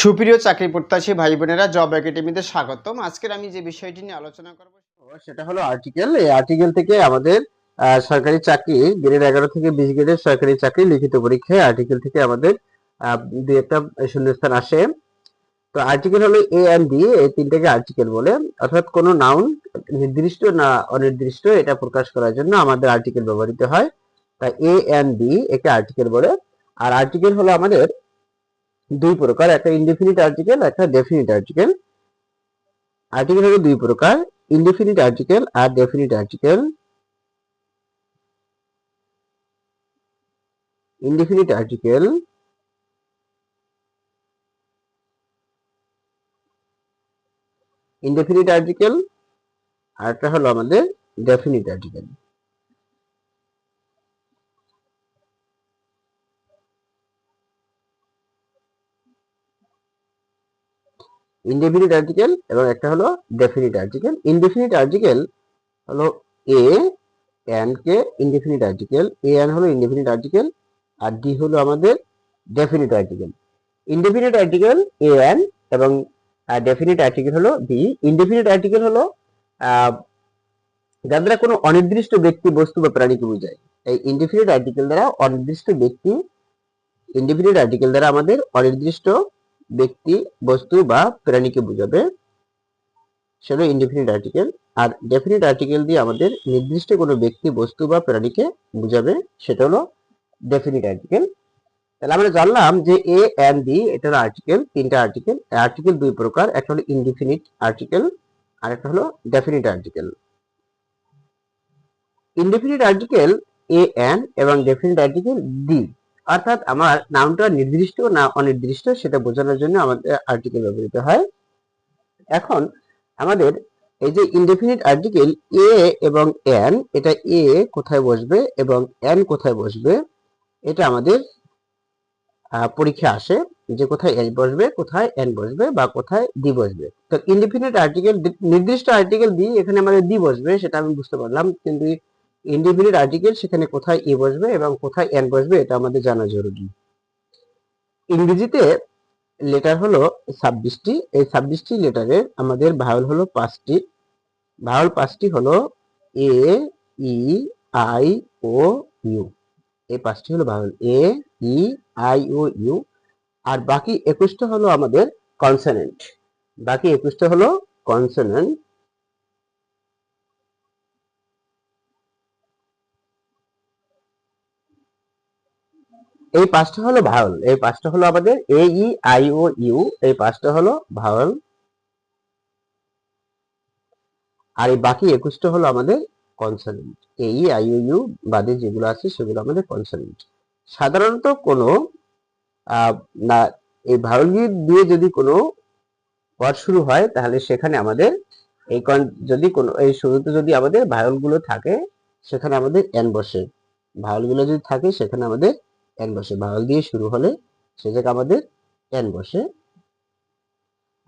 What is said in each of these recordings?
সুপ্রিয় চাকরি প্রত্যাশী ভাই বোনেরা, জব একাডেমিতে স্বাগতম। আজকের আমি যে বিষয়টি নিয়ে আলোচনা করব সেটা হলো আর্টিকেল এই আর্টিকেল থেকে আমাদের সরকারি চাকরি গ্রেড এগারো থেকে বিশ গ্রেডের সরকারি চাকরি লিখিত পরীক্ষায় আর্টিকেল থেকে আমাদের দুই একটা শূন্যস্থান আসে। তো আর্টিকেল হলো এ এন্ড বি এই তিনটাকে আর্টিকেল বলে। অর্থাৎ কোনো নাউন নির্দিষ্ট না অনির্দিষ্ট, এটা প্রকাশ করার জন্য আমাদের আর্টিকেল ব্যবহৃত হয়। তাই এ এন্ড বি একে আর্টিকেল বলে। আর আর্টিকেল হলো আমাদের দুই প্রকার, একটা ইনডিফিনিট আর্টিকেল একটা ডেফিনিট আর্টিকেল আর্টিকেল হলো দুই প্রকার ইনডিফিনিট আর্টিকেল আর definite article indefinite article indefinite article আর একটা হলো আমাদের ডেফিনিট আর্টিকেল ইনডেফিনিট আর্টিকেল এবং একটা হলো ডেফিনিট আর্টিকেল ইনডেফিনিট আর্টিকেল হলো এ এন কে ইনডেফিনিট আর্টিকেল এ এন হলো ইনডেফিনিট আর্টিকেল আর ডি হলো আমাদের definite article indefinite article a an এবং ডেফিনিট আর্টিকেল হলো ডি ইনডেফিনিট আর্টিকেল হলো যার দ্বারা কোনো অনির্দিষ্ট ব্যক্তি বস্তু বা প্রাণীকে বোঝায়। এই ইনডেফিনিট আর্টিকেল দ্বারা অনির্দিষ্ট ব্যক্তি ইনডেফিনিট আর্টিকেল দ্বারা আমাদের অনির্দিষ্ট ব্যক্তি, বস্তু বা প্রাণীকে বোঝাবে। সেটা ইনডেফিনিট আর্টিকেল আর ডেফিনিট আর্টিকেল দিয়ে আমাদের নির্দিষ্ট কোনো ব্যক্তি, বস্তু বা প্রাণীকে বোঝাবে, সেটা হলো ডেফিনিট আর্টিকেল তাহলে আমরা জানলাম যে এ এন বি এটা হলো আর্টিকেল তিনটা আর্টিকেল আর্টিকেল দুই প্রকার, একটা হলো ইনডিফিনিট আর্টিকেল আর একটা হলো definite article indefinite article a an এবং ডেফিনিট আর্টিকেল ডি অর্থাৎ আমার নামটা নির্দিষ্ট না অনির্দিষ্ট সেটা বোঝানোর জন্য আমাদের আর্টিকেল ব্যবহৃত হয়। এখন আমাদের এই যে ইনডেফিনিট আর্টিকেল এ এবং এন এটা এ কোথায় বসবে এবং এন কোথায় বসবে, এটা আমাদের পরীক্ষা আসে যে কোথায় এন বসবে, কোথায় এন বসবে বা কোথায় ডি বসবে। তো ইনডিফিনিট আর্টিকেল নির্দিষ্ট আর্টিকেল ডি এখানে আমাদের ডি বসবে, সেটা আমি বুঝতে পারলাম। কিন্তু ইনডিফিনিট আর্টিকেল সেখানে কোথায় এ বসবে এবং কোথায় এন বসবে এটা আমাদের জানা জরুরি। ইংরেজিতে লেটার হলো ছাব্বিশটি, এই ছাব্বিশটি লেটারের আমাদের ভাওয়াল হলো পাঁচটি। ভাওয়াল পাঁচটি হলো এ ই আই ও ইউ এই পাঁচটি হলো vowel A E I O U আর বাকি একুশটা হলো আমাদের কনসোনেন্ট বাকি একুশটা হলো কনসোনেন্ট এই পাঁচটা হলো ভাওয়াল এই পাঁচটা হলো আমাদের এ ই আই ও ইউ এই পাঁচটা হলো ভাওয়াল আর এই বাকি একুশটা হলো আমাদের কনসোনেন্ট ও ইউ বাদে যেগুলো আছে সেগুলো আমাদের কনসোনেন্ট সাধারণত কোনো না, এই ভাওয়াল দিয়ে যদি কোনো ওয়ার্ড শুরু হয়, তাহলে সেখানে আমাদের এই কন- যদি কোনো, এই শুরুতে যদি আমাদের ভাওয়ালগুলো থাকে, সেখানে আমাদের এন বসে। ভাওয়ালগুলো যদি থাকে, সেখানে আমাদের এন বসে ভাওয়াল দিয়ে শুরু হলে সে জায়গায় আমাদের এন বসে,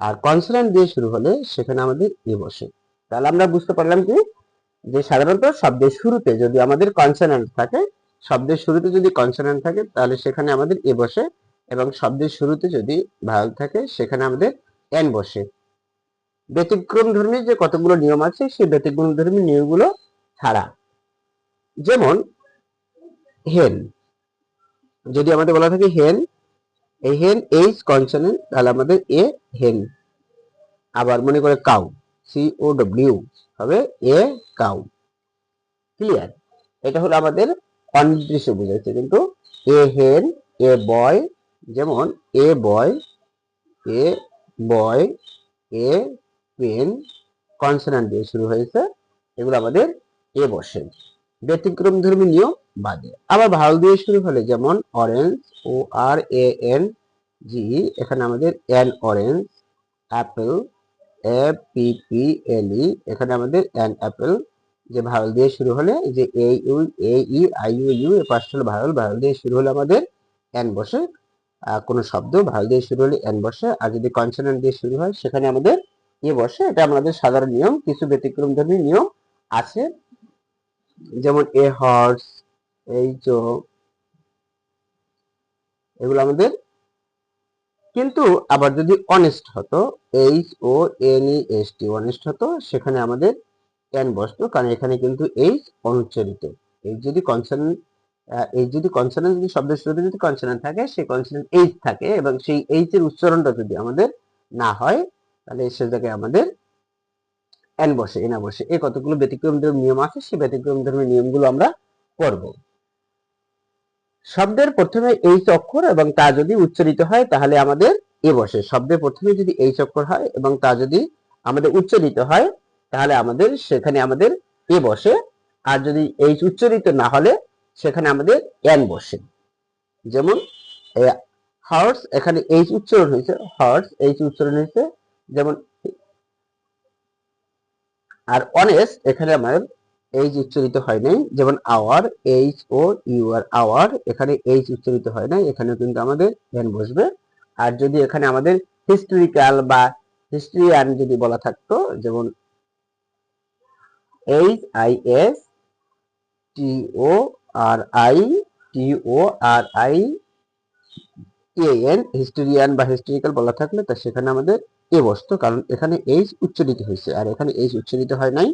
আর কনসোনেন্ট দিয়ে শুরু হলে সেখানে আমাদের এ বসে। তাহলে আমরা বুঝতে পারলাম কি? যে সাধারণত শব্দের শুরুতে যদি আমাদের কনসোনেন্ট থাকে, শব্দের শুরুতে যদি কনসোনেন্ট থাকে, তাহলে সেখানে আমাদের এ বসে, এবং শব্দের শুরুতে যদি ভাওয়াল থাকে, সেখানে আমাদের এন বসে। ব্যতিক্রম ধর্মী যে কতগুলো নিয়ম আছে, সেই ব্যতিক্রম ধর্মী নিয়মগুলো ছাড়া। যেমন হেন যদি আমাদের বলা থাকে হেন এই হেন এইচ কনসোনেন্ট তাহলে আমাদের এ হেন আবার মনে করে কাউ সি ও ডব্লিউ হবে এ কাউ ক্লিয়ার এটা হলো আমাদের অনির্দিষ্ট বুঝাচ্ছে, কিন্তু এ হেন এ বয় যেমন এ বয় এ বয় এ পেন কনসোনান্ট দিয়ে শুরু হয়েছে, এগুলো আমাদের এ বসে। ব্যতিক্রম ধর্মী নিয়ম বাদে। আবার ভাওয়াল দিয়ে শুরু হলে যেমন orange O R A N G এখানে আমাদের an orange apple A P P এখানে আমাদের এন অ্যাপেল যে ভাওয়াল দিয়ে শুরু হলে যে A U A E I U U A পাঁচটা হলো ভাওয়াল ভাওয়াল দিয়ে শুরু হলে আমাদের এন বসে। কোনো শব্দ ভাওয়াল দিয়ে শুরু হলে এন বসে। আর যদি কনসোনেন্ট দিয়ে শুরু হয়, সেখানে আমাদের এ বসে। এটা আমাদের সাধারণ নিয়ম, কিছু ব্যতিক্রম ধর্মী নিয়ম আছে। যেমন এ হর্স এই চো এগুলো আমাদের। কিন্তু আবার যদি অনেস্ট হতো, H O, N E, S T honest হতো, সেখানে আমাদের এন বসতো, কারণ এখানে কিন্তু এইচ অনুচ্চারিত। এই যদি কনসার্ন এই যদি কনসার্ন যদি শব্দের শুরুতে যদি কনসার্ন থাকে, সেই কনসার্ন এইচ থাকে এবং সেই এইচ এর উচ্চারণটা যদি আমাদের না হয়, তাহলে সে জায়গায় আমাদের এন বসে এনা বসে। এই কতগুলো ব্যতিক্রম ধর্মী নিয়ম আছে, সেই ব্যতিক্রম ধর্মী নিয়মগুলো আমরা করব। শব্দের প্রথমে এইচ অক্ষর এবং তা যদি উচ্চারিত হয়, তাহলে আমাদের এ বসে। শব্দের প্রথমে যদি এইচ অক্ষর হয় এবং তা যদি আমাদের উচ্চারিত হয়, তাহলে আমাদের সেখানে আমাদের এ বসে। আর যদি এইচ উচ্চারিত না হলে, সেখানে আমাদের এন বসে। যেমন হার্টস এখানে এইচ উচ্চারণ হয়েছে। হার্টস এইচ উচ্চারণ হয়েছে। যেমন আর অনেস এখানে আমার এইচ উচ্চারিত হয় নাই, যেমন hour H O U R hour এখানে এইচ উচ্চারিত হয় নাই এখানে কিন্তু আমাদের এন বসবে। আর যদি এখানে আমাদের হিস্টোরিক্যাল বা হিস্ট্রিয়ান যদি বলা থাকতো, যেমন H I S T O R I T O R I N historian বা হিস্টোরিক্যাল বলা থাকলে, তা সেখানে আমাদের এ বসতো, কারণ এখানে এইচ উচ্চারিত হয়েছে, আর এখানে এইচ উচ্চারিত হয় নাই।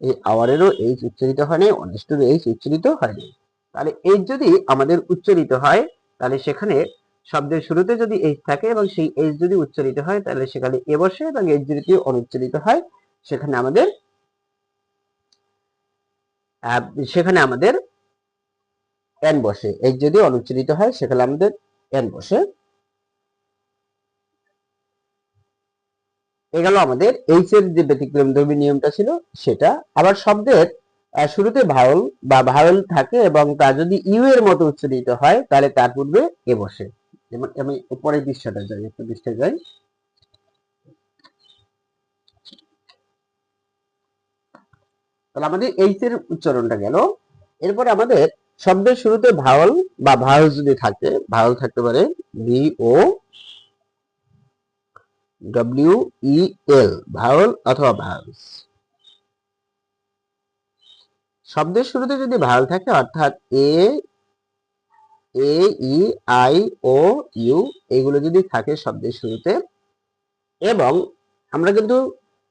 এই আওয়ারেরও এইচ উচ্চারিত হয় নাই অনেস্টেরও এইচ উচ্চারিত হয় নাই। তাহলে এইচ যদি আমাদের উচ্চারিত হয়, তাহলে সেখানে শব্দের শুরুতে যদি এইচ থাকে এবং সেই এইচ যদি উচ্চারিত হয়, তাহলে সেখানে এ বসে এবং এইচ যদি অনুচ্চারিত হয়, সেখানে আমাদের সেখানে আমাদের এন বসে। এইচ যদি অনুচ্চারিত হয়, সেখানে আমাদের এন বসে। এ গেল আমাদের এইচ এর যে ব্যতিক্রম ধর্মী নিয়মটা ছিল সেটা। আবার শব্দের শুরুতে ভাওল বা ভাওল থাকে এবং তা যদি ইউ এর মতো উচ্চারিত হয়, তাহলে তার পূর্বে এ বসে। যেমন আমি পরের পৃষ্ঠাটা যাই, একটু পৃষ্ঠায় যাই। তাহলে আমাদের এইচ এর উচ্চারণটা গেল। এরপরে আমাদের শব্দের শুরুতে ভাওল বা ভাওল যদি থাকে, ভাওল থাকতে পারে V O W E L vowel অথবা ভাওলস শব্দের শুরুতে যদি ভাওল থাকে, অর্থাৎ এ এ ই আই ও ইউ এগুলো যদি থাকে শব্দের শুরুতে, এবং আমরা কিন্তু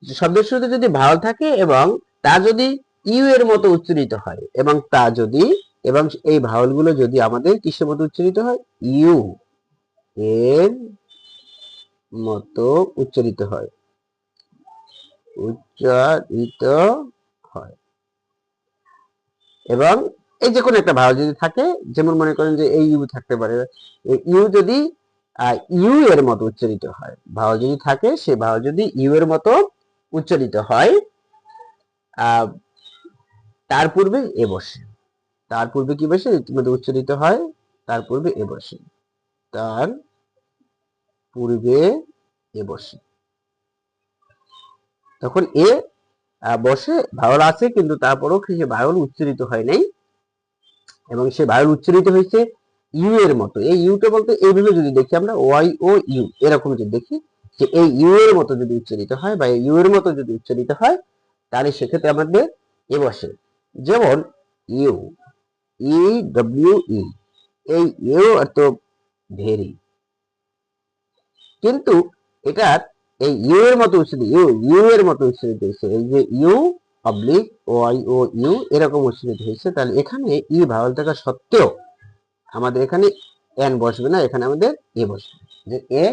শব্দের শুরুতে যদি ভাওল থাকে এবং তা যদি ইউ এর মতো উচ্চারিত হয়, এবং তা যদি, এবং এই ভাওলগুলো যদি আমাদের কিসের মতো উচ্চারিত হয়? ইউ এর মতো উচ্চারিত হয়। উচ্চারিত হয়। এবং এই যে কোনো একটা ভাওয়াল যদি থাকে, যেমন মনে করেন যে এই ইউ থাকতে পারে ইউ যদি ইউ এর মতো উচ্চারিত হয় ভাওয়াল যদি থাকে, সে ভাওয়াল যদি ইউ এর মতো উচ্চারিত হয় তার পূর্বে এ বসে। তার পূর্বে কি বসে? ইতিমধ্যে উচ্চারিত হয়, তার পূর্বে এ বসে। তার পূর্বে এ বসে। তখন এ বসে ভাওয়াল আছে, কিন্তু তারপরও সে ভাওয়াল উচ্চারিত হয় নাই। এবং সে ভাওয়াল উচ্চারিত হয়েছে ইউ এর মতো। এই ইউটা বলতে এইভাবে যদি দেখি আমরা, ওয়াই ও ইউ, এরকম যদি দেখি, যে এই ইউ এর মতো যদি উচ্চারিত হয় বা ইউ এর মতো যদি উচ্চারিত হয়, তাহলে সেক্ষেত্রে আমাদের এ বসে। যেমন, ইউ, ই, ডব্লিউ, ই, এই ইউ অর্থ ভেরি। কিন্তু এটা এই ইউ এর মতো উচ্চারিত ইউ ইউ এর মতো উচ্চারিত হয়েছে। এই যে U oblique Y O U এরকম উচ্চারিত হয়েছে। তাহলে এখানে ই ভাওয়াল থাকা সত্ত্বেও আমাদের এখানে এন বসবে না, এখানে আমাদের এ বসবে। যে এ।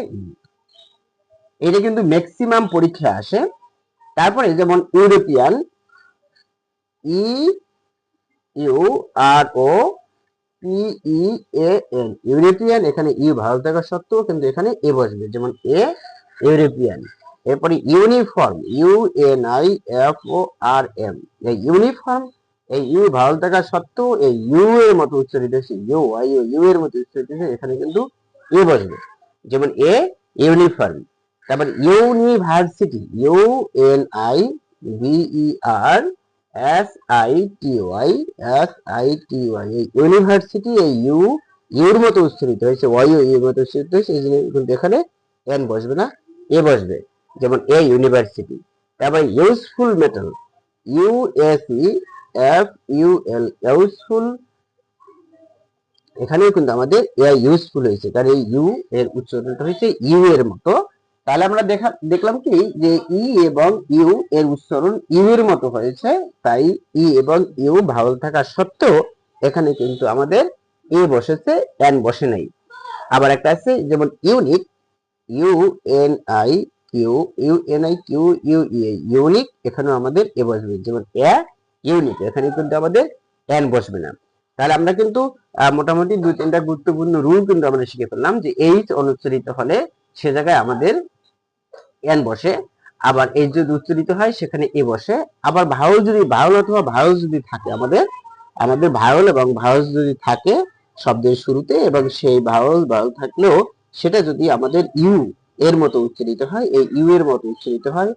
এটা কিন্তু ম্যাক্সিমাম পরীক্ষায় আসে। তারপরে যেমন European E U R O P E A N European এখানে ইউ ভালো থাকা সত্ত্বেও কিন্তু এখানে এ বসবে, যেমন এ ইউরোপিয়ান এরপরে uniform U N I F O R M এই ইউনিফর্ম এই ইউ ভালো থাকা সত্ত্বেও এই ইউ এর মতো উচ্চারিত হচ্ছে ইউ আই ইউ এর মতো উচ্চারিত হচ্ছে এখানে কিন্তু এ বসবে। যেমন এ ইউনিফর্ম তারপর university U N I V E R S I T Y S I T Y এই ইউনিভার্সিটি এই ইউ ইউর মতো উচ্চারিত হয়েছে ওয়াই ইউর মতো উচ্চারিত হয়েছে, এই জন্য কিন্তু এখানে এন বসবে না এ বসবে, যেমন এ ইউনিভার্সিটি তারপর useful metal U S E F U L useful এখানেও কিন্তু আমাদের এ ইউজফুল হয়েছে কারণ এই ইউ এর উচ্চারণটা হয়েছে ইউ এর মতো তাহলে আমরা দেখা, দেখলাম কি? যে ই এবং ইউ এর উচ্চারণ ইউ এর মতো হয়েছে, তাই ই এবং ইউ ভাওয়াল থাকা সত্ত্বেও এখানে কিন্তু আমাদের এ বসেছে, এন বসে নাই। আবার একটা আছে, যেমন unique, U N I Q, U N I Q, U unique, এখানেও আমাদের এ বসবে। যেমন এ, ইউনিক, এখানে কিন্তু আমাদের এন বসবে না। তাহলে আমরা কিন্তু মোটামুটি দুই তিনটা গুরুত্বপূর্ণ রুল কিন্তু আমরা শিখে ফেললাম যে এইচ অনুচ্চারিত হলে সে জায়গায় আমাদের এন বসে, আবার এইচ যদি উচ্চারিত হয়, সেখানে এ বসে, আবার ভাওল যদি ভাওল অথবা ভাওল যদি থাকে আমাদের আমাদের ভাওল এবং ভাওল যদি থাকে শব্দের শুরুতে এবং সেই ভাওল ভাওল থাকলেও সেটা যদি আমাদের ইউ এর মতো উচ্চারিত হয়, এই ইউ এর মতো উচ্চারিত হয়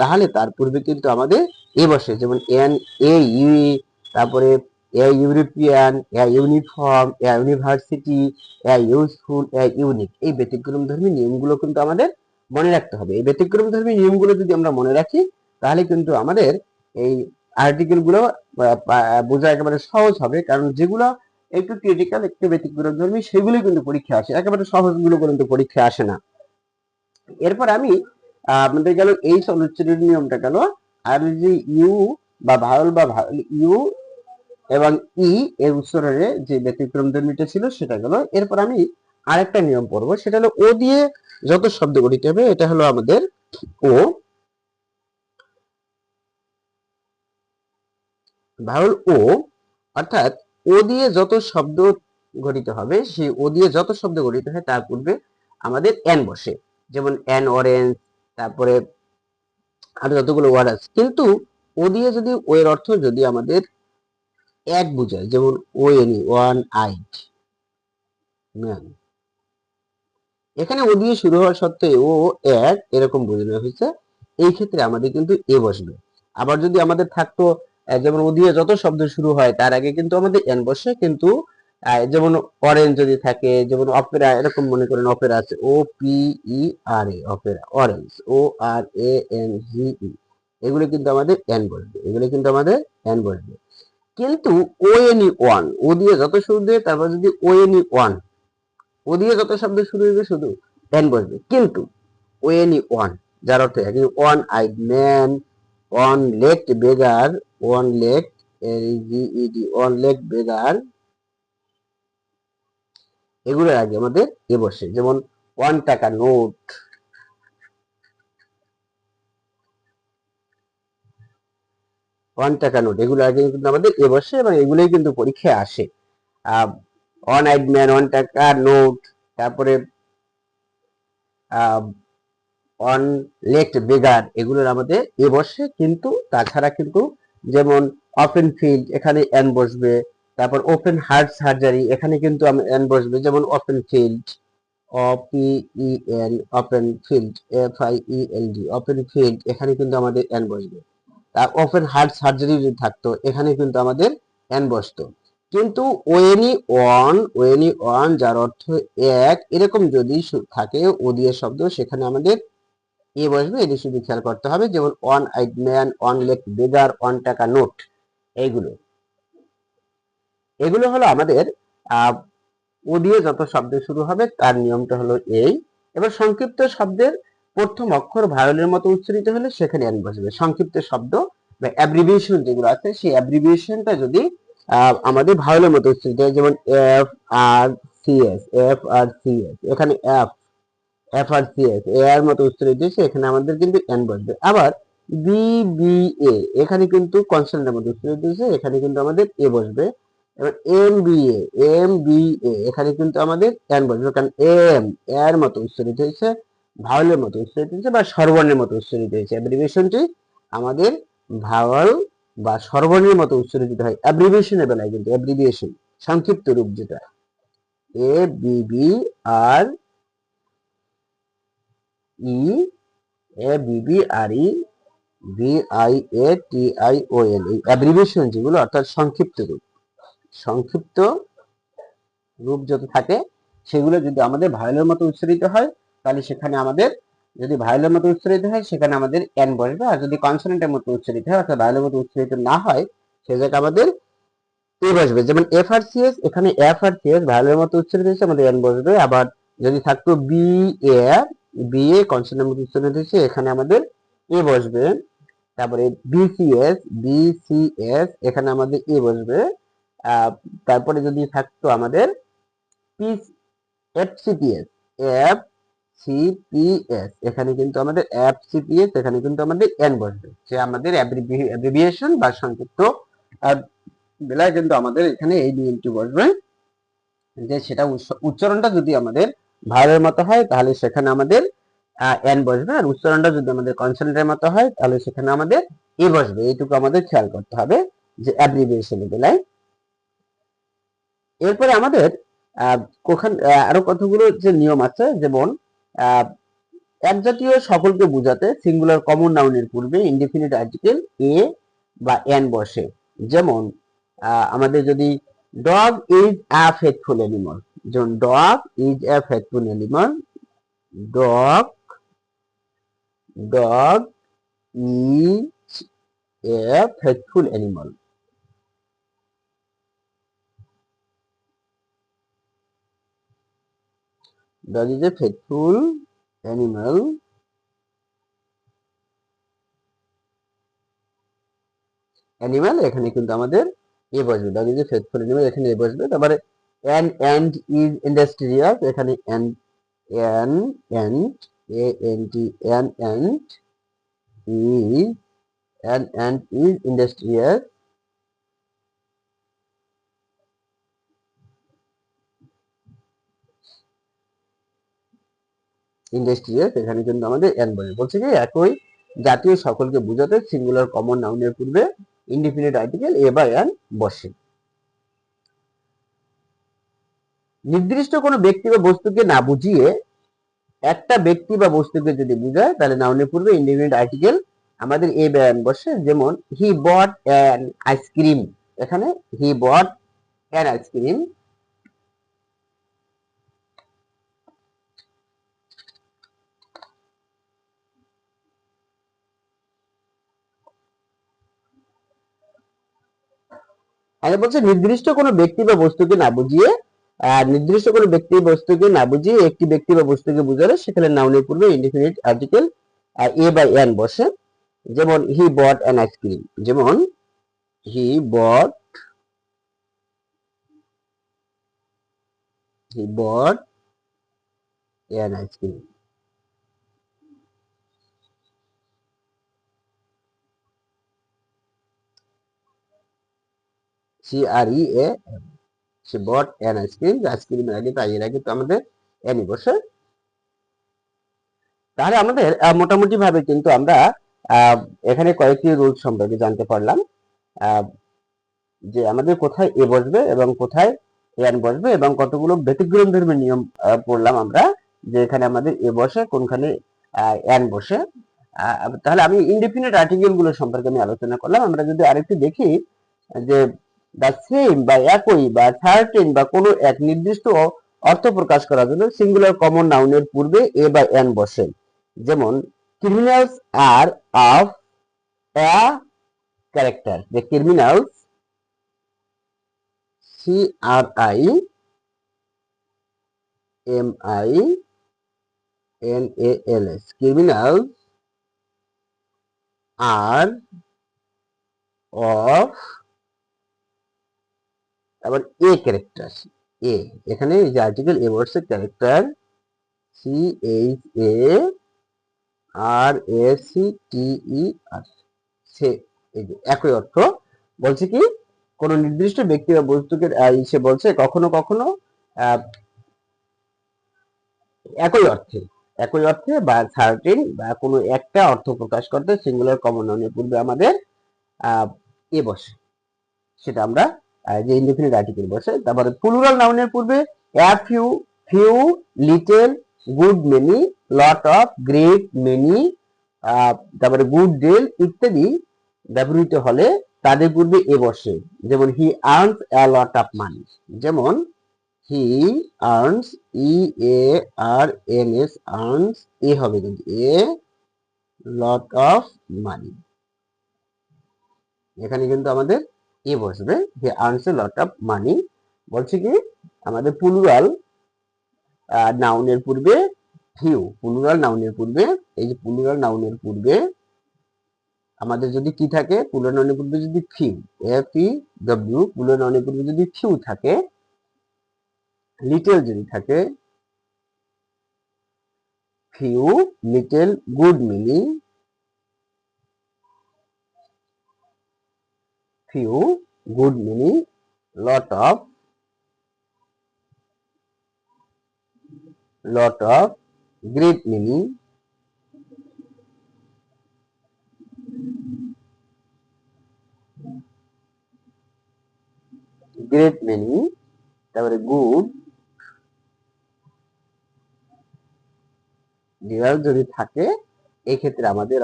তাহলে তার পূর্বে কিন্তু আমাদের এ বসে, যেমন এন, এ, ইউ তারপরে a, European, a, uniform, a, university, a useful a, unique. এই ব্যতিক্রম ধর্মী নিয়মগুলো কিন্তু আমাদের মনে রাখতে হবে। এই ব্যতিক্রম ধর্মী নিয়মগুলো যদি আমরা মনে রাখি, তাহলে কিন্তু আমাদের এই আর্টিকেলগুলো বোঝা একেবারে সহজ হবে। কারণ যেগুলো একটু ক্রিটিক্যাল একটু ব্যতিক্রম ধর্মী সেগুলো কিন্তু পরীক্ষা আসে। একেবারে সহজগুলো কিন্তু পরীক্ষা আসে না। এরপর আমি আপনাদের গেল এই অনুচ্ছেদের নিয়মটা গেল, আর যে ইউ বা ভাওয়াল বা ইউ এবং ই এর উচ্চারণে যে ব্যতিক্রম ধর্মীটা ছিল সেটা গেল। এরপর আমি আরেকটা নিয়ম পড়ব, সেটা হলো ও দিয়ে যত শব্দ গঠিত হবে, এটা হলো আমাদের ও ভাওয়াল ও অর্থাৎ ও দিয়ে যত শব্দ গঠিত হবে, সেই ও দিয়ে যত শব্দ গঠিত হয়, তার পূর্বে আমাদের এন বসে। যেমন এন অরেঞ্জ তারপরে আরও যতগুলো ওয়ার্ড আছে। কিন্তু ও দিয়ে যদি ও এর অর্থ যদি আমাদের এক বোঝায়, যেমন ও এনি ওয়ান আইট এখানে ও দিয়ে শুরু হওয়ার সত্ত্বেও ও এক এরকম বোঝানো হয়েছে। এই ক্ষেত্রে আমাদের কিন্তু এ বসবে। আবার যদি আমাদের থাকতো যেমন ও দিয়ে যত শব্দ শুরু হয়, তার আগে কিন্তু আমাদের এন বসে, কিন্তু যেমন অরেঞ্জ যদি থাকে, যেমন অপেরা, এরকম মনে করেন অপেরা আছে। O, P, E, R, A, opera, orange, O, R, A, N, G, E. এগুলো কিন্তু আমাদের এন বসবে, এগুলো কিন্তু আমাদের এন বসবে। কিন্তু ও এন ই ওয়ান, ও দিয়ে যত শুরু দিয়ে, তারপর যদি ও এন ই ওয়ান ও যত শব্দ শুরু হবে শুধু এন বসবে। কিন্তু ও এন ওয়ান যার অর্থ একই one eye man one leg beggar one leg GED one leg beggar এগুলোর আগে আমাদের এ বসে। যেমন ওয়ান টাকা নোট ওয়ান টাকা নোট এগুলো আগে কিন্তু আমাদের এ বসে এবং এগুলোই কিন্তু পরীক্ষায় আসে। ওয়ান আইড ম্যান ওয়ান টাকা নোট তারপরে অন লেট বেগার, এগুলোর আমাদের এ বসে, কিন্তু তাছাড়া কিন্তু যেমন ওপেন ফিল্ড এখানে এন বসবে, তারপর ওপেন হার্ট সার্জারি এখানে কিন্তু এন বসবে, যেমন open field O P E N open field F I E L D open field এখানে কিন্তু আমাদের এন বসবে। তার ওপেন হার্ট সার্জারি যদি থাকতো, এখানে কিন্তু আমাদের এন বসতো। কিন্তু ওয়েনি ওয়ান ওয়েনি ওয়ান যার অর্থ এক এরকম যদি থাকে ও দিয়ে শব্দ সেখানে আমাদের এ বসবে এটি শুধু খেয়াল করতে হবে যেমন one eyed man one leg beggar one টাকা নোট এইগুলো। এগুলো হলো আমাদের আহ, ও দিয়ে যত শব্দ শুরু হবে তার নিয়মটা হলো এই। এবার সংক্ষিপ্ত শব্দের প্রথম অক্ষর ভায়োলের মতো উচ্চারিত হলে সেখানে এন বসবে। সংক্ষিপ্ত শব্দ বা অ্যাব্রিভিয়েশন যেগুলো আছে সেই অ্যাব্রিভিয়েশনটা যদি আমাদের ভায়োলের মতো উচ্চারিত হয়, যেমন F R C S F R C S এখানে F F R C S এ আর মতো উচ্চারিত হয়েছে, এখানে আমাদের কিন্তু এন বসবে আবার বি বি এ এখানে কিন্তু কনসোনেন্টের মতো উচ্চারিত হয়েছে, এখানে কিন্তু আমাদের এ বসবে। এবার M B A M B A এখানে কিন্তু আমাদের এন বসবে, কারণ এম এর মতো উচ্চারিত হয়েছে ভাওয়ালের মতো উচ্চারিত হয়েছে, বা স্বরবর্ণের মতো উচ্চারিত হয়েছে। অ্যাব্রিভিয়েশনটি আমাদের ভাওয়াল বা স্বরবর্ণের মতো উচ্চারিত হয়। অ্যাব্রিভিয়েশনের বেলায় কিন্তু অ্যাব্রিভিয়েশন সংক্ষিপ্ত রূপ যেটা। A B B R E A B B R E B I A T I O N এই অ্যাব্রিভিয়েশন যেগুলো অর্থাৎ সংক্ষিপ্ত রূপ। সংক্ষিপ্ত রূপ যত থাকে, সেগুলো যদি আমাদের ভায়োলের মতো উচ্চারিত হয়, তাহলে সেখানে আমাদের যদি ভায়োলের মতো উচ্চারিত হয়, সেখানে আমাদের এন বসবে। আর যদি কনসোনেন্টের মতো উচ্চারিত হয়, অর্থাৎ ভায়োলের মতো উচ্চারিত না হয় সে জায়গায় আমাদের এ বসবে। যেমন এফ আর সি এস এখানে এফ আর সি এস ভায়োলের মতো উচ্চারিত হয়েছে, আমাদের এন বসবে। আবার যদি থাকতো বি এ বি এ কনসোনেন্টের মতো উচ্চারিত হয়েছে, এখানে আমাদের এ বসবে। তারপরে বিসিএস বিসিএস এখানে আমাদের এ বসবে। তারপরে যদি থাকতো আমাদের P F C P FCPS F CPS এখানে কিন্তু আমাদের এফ সিপিএস এখানে কিন্তু আমাদের এন বসবে। সে আমাদের অ্যাব্রিভিয়েশন বা সংক্ষিপ্ত বেলায় কিন্তু আমাদের এখানে এই নিয়মটি বসবে যে সেটা উচ্চ- উচ্চারণটা যদি আমাদের ভারের মতো হয় তাহলে সেখানে আমাদের এন বসবে। আর উচ্চারণটা যদি আমাদের কনসেন্টের মতো হয় তাহলে সেখানে আমাদের এ বসবে। এইটুকু আমাদের খেয়াল করতে হবে যে অ্যাব্রিভিয়েশনের বেলায়। এরপরে আমাদের আহ, আহ, আরও কতগুলো যে নিয়ম আছে যেমন আহ, এক জাতীয় সকলকে বোঝাতে সিঙ্গুলার কমন নাউনের পূর্বে ইনডিফিনিট আর্টিকেল এ বা এন বসে। যেমন আমাদের যদি dog is a faithful animal যেমন dog is a faithful animal dog dog is a faithful animal dog is a faithful animal. Animal এখানে কিন্তু আমাদের এ বসবে। Dog is a faithful animal এখানে এ বসবে। তারপরে অ্যান অ্যান্ড ইজ ইন্ডাস্ট্রিয়াস এখানে an an ant A N T an ant is an ant is industrious industrious এখানে কিন্তু আমাদের এন বলে। বলছে কি, একই জাতীয় সকলকে বোঝাতে সিঙ্গুলার কমন নাউনের পূর্বে ইন্ডিফিনিট আর্টিকেল এ বা এন বসে। নির্দিষ্ট কোনো ব্যক্তি বা বস্তুকে না বুঝিয়ে একটা ব্যক্তি বা বস্তুকে যদি বোঝায়, তাহলে নাউনের পূর্বে ইন্ডিফিনিট আর্টিকেল আমাদের এ বা এন বসে। যেমন হি বট অ্যান আইসক্রিম এখানে হি বট অ্যান আইসক্রিম আগে বলছে নির্দিষ্ট কোনো ব্যক্তি বা বস্তুকে না বুঝিয়ে আহ, নির্দিষ্ট কোনো ব্যক্তি বস্তুকে না বুঝিয়ে একটি ব্যক্তি বা বস্তুকে বুঝালে সেখানে নাউনের পূর্বে indefinite article a by an বসে। যেমন he bought an ice cream যেমন he bought he bought an ice cream C R E A she bought an ice cream আইসক্রিমের আগে তাই এর আগে তো আমাদের এনি বসে। তাহলে আমাদের মোটামুটি ভাবে কিন্তু আমরা এখানে কয়েকটি রুল সম্পর্কে জানতে পারলাম। যে আমাদের কোথায় এ বসবে এবং কোথায় এন বসবে এবং কতগুলো ব্যতিক্রম ধর্মের নিয়ম পড়লাম আমরা, যে এখানে আমাদের এ বসে, কোনখানে এন বসে। তাহলে আমি ইনডিফিনিট আর্টিকেলগুলো সম্পর্কে আমি আলোচনা করলাম। আমরা যদি আরেকটু দেখি, যে দ্য সেম বা একই বা সার্টেন বা কোনো এক নির্দিষ্ট অর্থ প্রকাশ করার জন্য সিঙ্গুলার কমন নাউনের পূর্বে এ বা এন বসে। যেমন ক্রিমিনালস আর অফ ক্যারেক্টার যে criminals C R I M I N A L S criminals are of আবার এ ক্যারেক্টার এ এখানে যে article a words character C H A R A C T E R সে একই অর্থ, বলছে কি, কোন নির্দিষ্ট ব্যক্তি বা বস্তুকে সে বলছে কখনো কখনো একই অর্থে একই অর্থে বা সার্টিন বা কোনো একটা অর্থ প্রকাশ করতে সিঙ্গুলার কমন নাউনের পূর্বে আমাদের এ বসে। সেটা আমরা যে ইনডিফিনিট আর্টিকেল বসে তারপরে প্লুরাল নাউনের পূর্বে a few few little good many lot of great many তারপরে গুড ডেল ইত্যাদি ব্যবহৃত হলে তাদের পূর্বে এ বসে। যেমন he earns A lot of money যেমন he earns E A R N S earns a হবে কিন্তু এ লট অফ মানি এখানে কিন্তু আমাদের এ বসবে হি আর্নস এ লট অফ মানি বলছে কি? আমাদের প্লুরাল নাউনের পূর্বে ফিউ প্লুরাল নাউনের পূর্বে, এই যে প্লুরাল নাউনের পূর্বে আমাদের যদি কি থাকে? প্লুরাল নাউনের পূর্বে যদি few F E W plural নাউনের পূর্বে যদি ফিউ থাকে লিটল যদি থাকে few little good meaning few good meaning lot of lot of great meaning great meaning তারপরে গুড ডিভাইস যদি থাকে এই ক্ষেত্রে আমাদের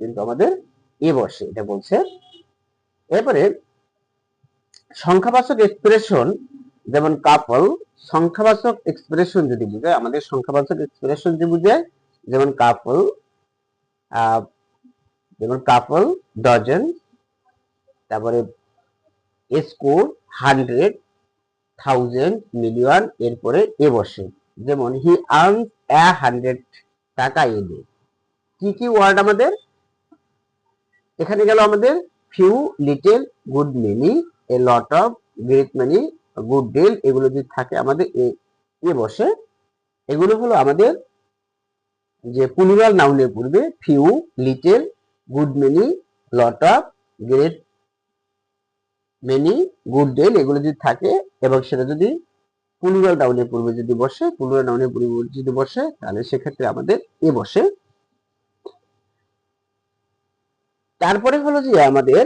কিন্তু আমাদের এ বসে এটা বলছে এরপরে সংখ্যাবাচক এক্সপ্রেশন যেমন কাপল সংখ্যাবাচক এক্সপ্রেশন যদি বুঝায়, আমাদের সংখ্যাবাচক এক্সপ্রেশন যদি বুঝায়, যেমন কাপল যেমন কাপল ডজন তারপরে স্কোর হান্ড্রেড থাউজেন্ড মিলিয়ন এরপরে এ বসে। যেমন হি আর্নস এ হান্ড্রেড টাকা এ ডে কি কি ওয়ার্ড আমাদের? এখানে গেল আমাদের few little good many a lot of great many good deal এগুলো যদি থাকে আমাদের এ- বসে, এগুলো হলো আমাদের যে প্লুরাল নাউনের পূর্বে few little good many lot of great many good deal এগুলো যদি থাকে, এবং সেটা যদি প্লুরাল নাউনের পূর্বে যদি বসে প্লুরাল নাউনের পূর্বে যদি বসে, তাহলে সেক্ষেত্রে আমাদের এ বসে। তারপরে হলো যে আমাদের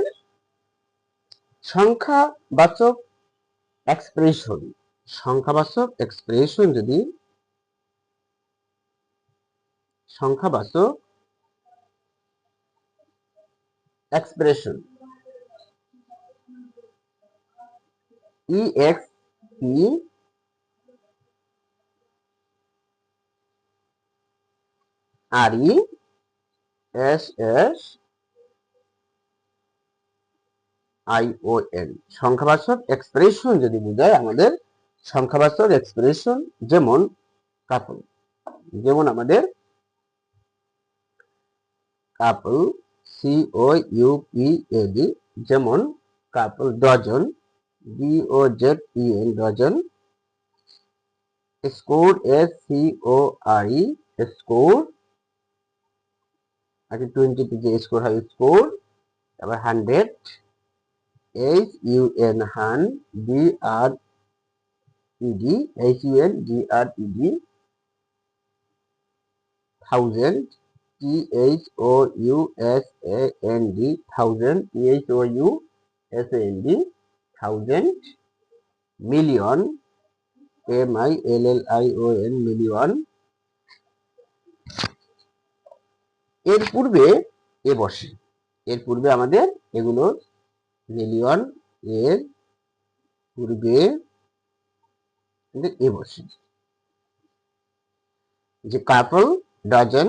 সংখ্যাবাচক এক্সপ্রেশন সংখ্যাবাচক এক্সপ্রেশন যদি সংখ্যাবাচক expression E X E R E S S I O N সংখ্যাবাচক expression যদি বোঝায় আমাদের সংখ্যাবাচক এক্সপ্রেশন যেমন কাপল যেমন আমাদের couple C O U P A D যেমন couple dozen D O Z E N dozen score S O R E score আগে টোয়েন্টিতে যে স্কোর হয় স্কোর তারপর hundred H U N D R E D H U N D R E D thousand T H O U S A N D thousand T H O U S N D thousand million M I L L I O N million এর পূর্বে a বসে। এর পূর্বে আমাদের এগুলো million এর পূর্বে a বসে। যে couple dozen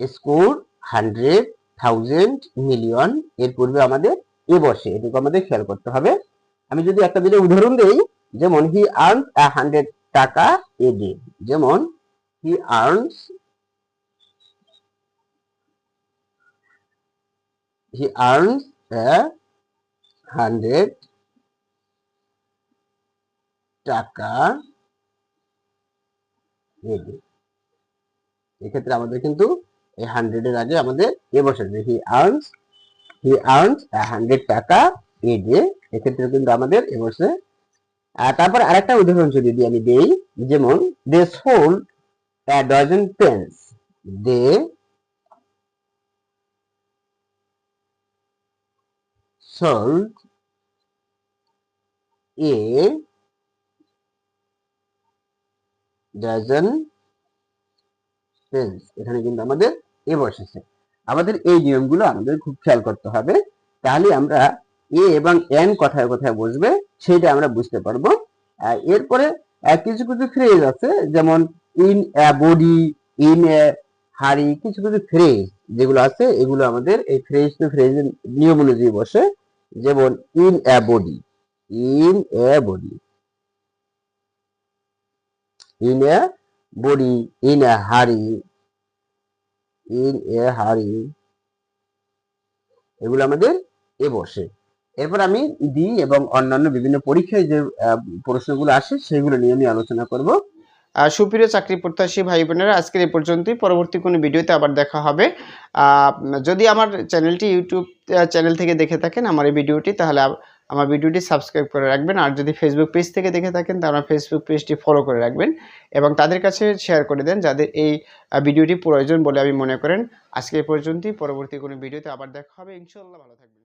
score hundred thousand million এর পূর্বে আমাদের এ বসে, এটুকু আমাদের খেয়াল করতে হবে। আমি যদি একটা দিলে উদাহরণ দেই, যেমন হি আর্নস আ হান্ড্রেড টাকা এ ডে, যেমন he earns he earns a hundred টাকা নেবে। এক্ষেত্রে আমাদের কিন্তু এই হান্ড্রেডের আগে আমাদের এ বসে he earns he earns hundred টাকা এ ডে এক্ষেত্রে কিন্তু আমাদের এ বসে। তারপর আরেকটা উদাহরণ যদি আমি দেই, যেমন they sold a dozen pens sold a dozen pens এখানে কিন্তু আমাদের এ বসেছে। আমাদের এই নিয়মগুলো আমাদের খুব খেয়াল করতে হবে। তাহলে আমরা এ এবং এন কথায় কথায় বসবে, সেটা আমরা বুঝতে পারব। এরপরে কিছু কিছু ফ্রেজ আছে, যেমন in a body in a hurry, কিছু কিছু ফ্রেজ যেগুলো আছে, এগুলো আমাদের এই ফ্রেজ টু ফ্রেজের নিয়ম অনুযায়ী বসে। যেমন in a body in a body in a body in a hurry in a হারি এগুলো আমাদের এ বসে। এরপর আমি দি এবং অন্যান্য বিভিন্ন পরীক্ষায় যে প্রশ্নগুলো আসে, সেগুলো নিয়ে আমি আলোচনা করব। সুপ্রিয় চাকরি প্রত্যাশী ভাই বোনেরা, আজকের এই পর্যন্তই। পরবর্তী কোনো ভিডিওতে আবার দেখা হবে। যদি আমার চ্যানেলটি ইউটিউব চ্যানেল থেকে দেখে থাকেন আমার এই ভিডিওটি, তাহলে আমার ভিডিওটি সাবস্ক্রাইব করে রাখবেন। আর যদি ফেসবুক পেজ থেকে দেখে থাকেন, তাহলে আমার ফেসবুক পেজটি ফলো করে রাখবেন এবং তাদের কাছে শেয়ার করে দেন যাদের এই ভিডিওটি প্রয়োজন বলে আমি মনে করেন। আজকে এই পর্যন্তই। পরবর্তী কোনো ভিডিওতে আবার দেখা হবে। ইনশাল্লাহ ভালো থাকবেন।